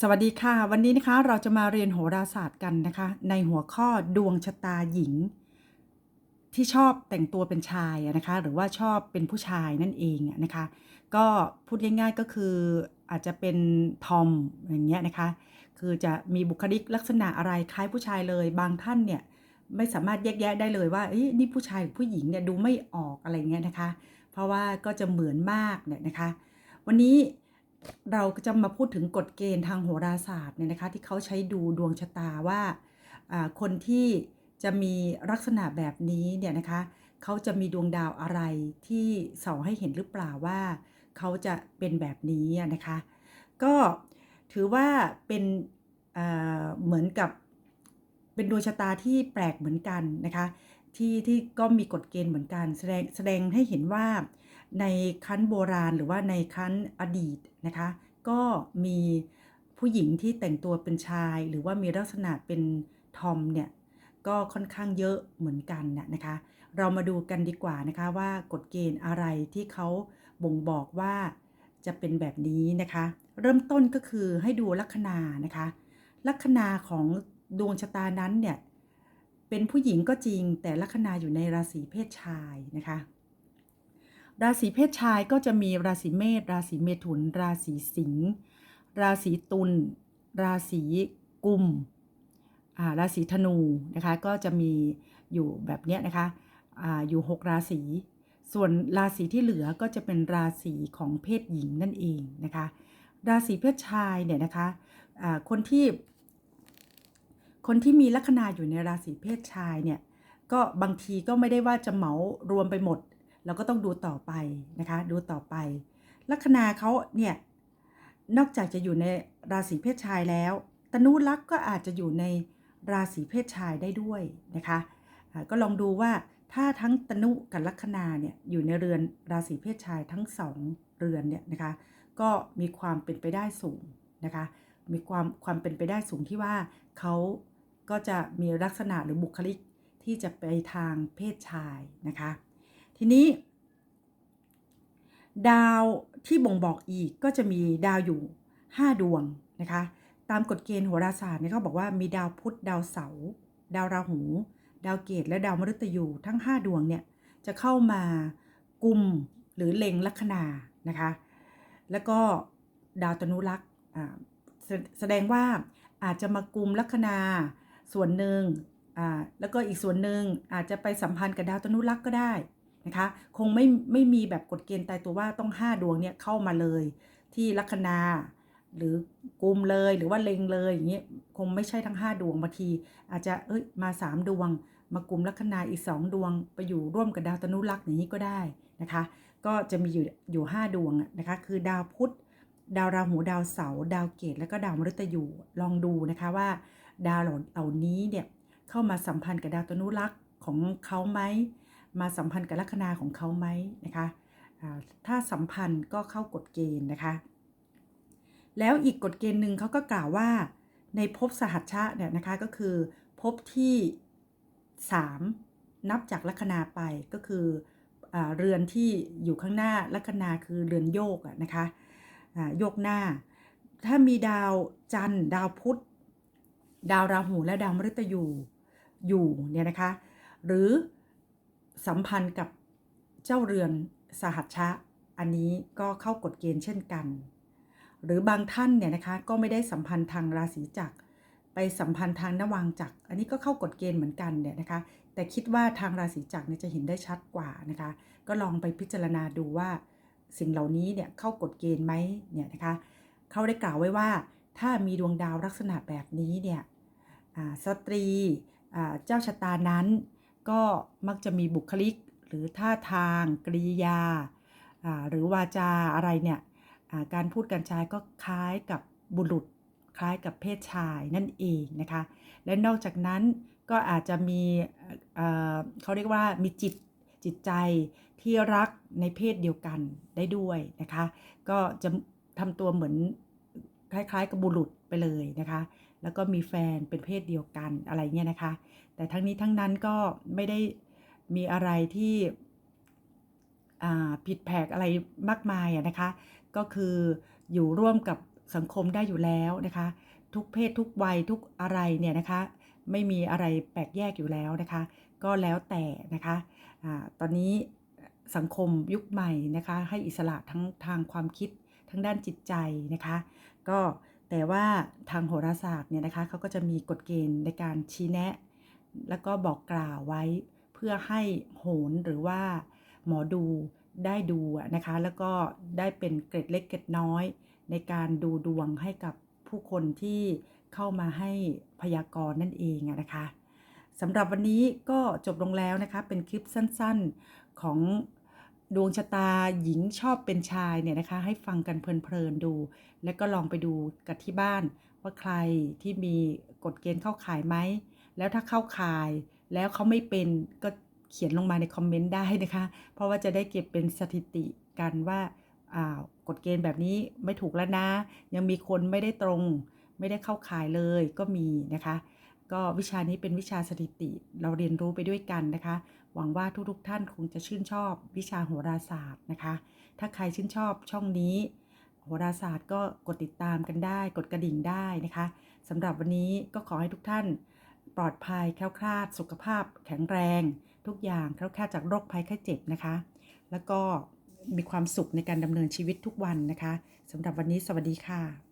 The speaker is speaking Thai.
สวัสดีค่ะ วันนี้นะคะเราจะมาเรียนโหราศาสตร์กันนะคะ ในหัวข้อดวงชะตาหญิง ที่ชอบแต่งตัวเป็นชายนะคะ หรือว่าชอบเป็นผู้ชายนั่นเองนะคะ ก็พูดง่ายๆก็คืออาจจะเป็นทอมอย่างเงี้ยนะคะ คือจะมีบุคลิกลักษณะอะไรคล้ายผู้ชายเลย บางท่านเนี่ยไม่สามารถแยกแยะได้เลยว่าเอ้นี่ผู้ชายหรือผู้หญิงเนี่ยดูไม่ออกอะไรเงี้ยนะคะ เพราะว่าก็จะเหมือนมากเนี่ยนะคะ วันนี้ เราก็จะมาพูดถึงกฎเกณฑ์ทางโหราศาสตร์เนี่ยนะคะที่เขาใช้ดูดวงชะตาว่าคนที่จะมีลักษณะแบบนี้เนี่ยนะคะเขาจะมีดวงดาวอะไรที่ส่องให้เห็นหรือเปล่าว่าเขาจะเป็นแบบนี้นะคะ ก็ถือว่าเป็นเหมือนกับเป็นดวงชะตาที่แปลกเหมือนกันนะคะที่ที่ก็มีกฎเกณฑ์เหมือนกันแสดงแสดงให้เห็นว่า ในคั้นโบราณหรือว่าในคั้นอดีตนะคะ ก็มีผู้หญิงที่แต่งตัวเป็นชาย หรือว่ามีลักษณะเป็นทอมเนี่ยก็ค่อนข้างเยอะเหมือนกันน่นะคะ เรามาดูกันดีกว่านะคะว่ากฎเกณฑ์อะไรที่เขาบ่งบอกว่าจะเป็นแบบนี้นะคะ เริ่มต้นก็คือให้ดูลัคนานะคะ ลัคนาของดวงชะตานั้นเนี่ยเป็นผู้หญิงก็จริงแต่ลัคนาอยู่ในราศีเพศชายนะคะ ราศีเพศชายก็จะมีราศีเมษราศีเมถุน ราศีสิงห์ราศีตุลราศีกุมราศีธนูนะคะก็จะมีอยู่แบบนี้นะคะออยู่ 6 ราศีส่วนราศีที่เหลือก็จะเป็นราศีของเพศหญิงนั่นเองนะคะ ราศีเพศชายเนี่ยนะคะอ่าคนที่ คนที่มีลัคนาอยู่ในราศีเพศชายเนี่ยก็บางทีก็ไม่ได้ว่าจะเหมารวมไปหมด เราก็ต้องดูต่อไปนะคะ ดูต่อไป ลัคนาเขาเนี่ย นอกจากจะอยู่ในราศีเพศชายแล้วตนุลักษ์ก็อาจจะอยู่ในราศีเพศชายได้ด้วยนะคะก็ลองดูว่าถ้าทั้งตนุกับลัคนาเนี่ยอยู่ในเรือนราศีเพศชายทั้งสองเรือนเนี่ยนะคะก็มีความเป็นไปได้สูงนะคะมีความความเป็นไปได้สูงที่ว่าเขาก็จะมีลักษณะหรือบุคลิกที่จะไปทางเพศชายนะคะ ทีนี้ ดาวที่บ่งบอกอีกก็จะมีดาวอยู่ 5 ดวงนะคะ ตามกฎเกณฑ์โหราศาสตร์เนี่ยเขาบอกว่ามีดาวพุธดาวเสาร์ดาวราหู ดาวเกตและดาวมฤตยูทั้ง 5 ดวงเนี่ยจะเข้ามากุมหรือเล็งลัคนานะคะ แล้วก็ดาวตนุลักษ์อ่าแสแสดงว่าอาจจะมากุมลัคนาส่วนหนึ่งอ่าแล้วก็อีกส่วนหนึ่งอาจจะไปสัมพันธ์กับดาวตนุลักษ์ก็ได้ นะคะ คงไม่ไม่มีแบบกฎเกณฑ์ตายตัวว่าต้อง 5 ดวงเนี่ยเข้ามาเลย ที่ลัคนาหรือกุมเลยหรือว่าเลงเลยอย่างเงี้ยคงไม่ใช่ทั้ง 5 ดวงบางที อาจจะเอ้ยมา 3 ดวง มากลุ่มลัคนาอีก 2 ดวงไปอยู่ร่วมกับดาวตนุลักษ์อย่างนี้ก็ได้นะคะ ก็จะมีอยู่อยู่ 5 ดวงนะคะคือดาวพุธดาวราหูดาวเสาร์ดาวเกตและก็ดาวมฤตยูลองดูนะคะว่า ดาวเหล่านี้เนี่ยเข้ามาสัมพันธ์กับดาวตนุลักษ์ของเขาไหม มาสัมพันธ์กับลัคนาของเขาไหมนะคะถ้าสัมพันธ์ก็เข้ากฎเกณฑ์นะคะ แล้วอีกกฎเกณฑ์หนึ่งเขาก็กล่าวว่า ในภพสหัชชะเนี่ยนะคะก็คือภพที่ 3 นับจากลัคนาไปก็คืออเรือนที่อยู่ข้างหน้าลัคนาคือเรือนโยกนะคะโยกหน้า ถ้ามีดาวจันทร์ดาวพุธดาวราหูและดาวมฤตยูอยู่เนี่ยนะคะ หรือ สัมพันธ์กับเจ้าเรือนสหัชชะ อันนี้ก็เข้ากฎเกณฑ์เช่นกัน หรือบางท่านเนี่ยนะคะก็ไม่ได้สัมพันธ์ทางราศีจักรไปสัมพันธ์ทางนวางจักรอันนี้ก็เข้ากฎเกณฑ์เหมือนกันเนี่ยนะคะ แต่คิดว่าทางราศีจักรเนี่ยจะเห็นได้ชัดกว่านะคะ ก็ลองไปพิจารณาดูว่า สิ่งเหล่านี้เนี่ยเข้ากฎเกณฑ์ไหมเนี่ยนะคะเขาได้กล่าวไว้ว่า ถ้ามีดวงดาวลักษณะแบบนี้เนี่ยสตรีเจ้าชะตานั้น ก็มักจะมีบุคลิกหรือท่าทางกริยา หรือวาจาอะไรเนี่ยการพูดการใช้ก็คล้ายกับบุรุษคล้ายกับเพศชายนั่นเองนะคะ และนอกจากนั้นก็อาจจะมีเขาเรียกว่ามีจิตจิตใจที่รักในเพศเดียวกันได้ด้วยนะคะ ก็จะทำตัวเหมือนคล้ายๆกับบุรุษไปเลยนะคะ แล้วก็มีแฟนเป็นเพศเดียวกันอะไรเงี้ยนะคะ แต่ทั้งนี้ทั้งนั้นก็ไม่ได้มีอะไรที่ผิดแผกอะไรมากมายนะคะ ก็คืออยู่ร่วมกับสังคมได้อยู่แล้วนะคะ ทุกเพศทุกวัยทุกอะไรเนี่ยนะคะ ไม่มีอะไรแปลกแยกอยู่แล้วนะคะ ก็แล้วแต่นะคะอาตอนนี้สังคมยุคใหม่นะคะ ให้อิสระทั้งทางความคิดทั้งด้านจิตใจนะคะ ก็ แต่ว่าทางโหราศาสตร์เนี่ยนะคะเขาก็จะมีกฎเกณฑ์ในการชี้แนะ แล้วก็บอกกล่าวไว้ เพื่อให้โหนหรือว่าหมอดูได้ดูนะคะ แล้วก็ได้เป็นเกร็ดเล็กเกร็ดน้อย ในการดูดวงให้กับผู้คนที่เข้ามาให้พยากรณ์นั่นเองนะคะสำหรับวันนี้ก็จบลงแล้วนะคะ เป็นคลิปสั้นๆของ ดวงชะตาหญิงชอบเป็นชายเนี่ยนะคะ ให้ฟังกันเพลินๆดู แล้วก็ลองไปดูกันที่บ้าน ว่าใครที่มีกฎเกณฑ์เข้าข่ายไหม แล้วถ้าเข้าข่ายแล้วเขาไม่เป็นก็เขียนลงมาในคอมเมนต์ได้นะคะ เพราะว่าจะได้เก็บเป็นสถิติกันว่าอ่ากฎเกณฑ์แบบนี้ไม่ถูกแล้วนะ ยังมีคนไม่ได้ตรง ไม่ได้เข้าข่ายเลยก็มีนะคะ ก็วิชานี้เป็นวิชาสถิติ เราเรียนรู้ไปด้วยกันนะคะ หวังว่าทุกๆทท่านคงจะชื่นชอบวิชาโหราศาสตร์นะคะ ถ้าใครชื่นชอบช่องนี้ โหราศาสตร์ก็กดติดตามกันได้ กดกระดิ่งได้นะคะสำหรับวันนี้ก็ขอให้ทุกท่านปลอดภัยแคล้วคลาด สุขภาพ แข็งแรง ทุกอย่างแคล้วคลาดจากโรคภัยไข้เจ็บนะคะ แล้วก็มีความสุขในการดำเนินชีวิตทุกวันนะคะสำหรับวันนี้สวัสดีค่ะ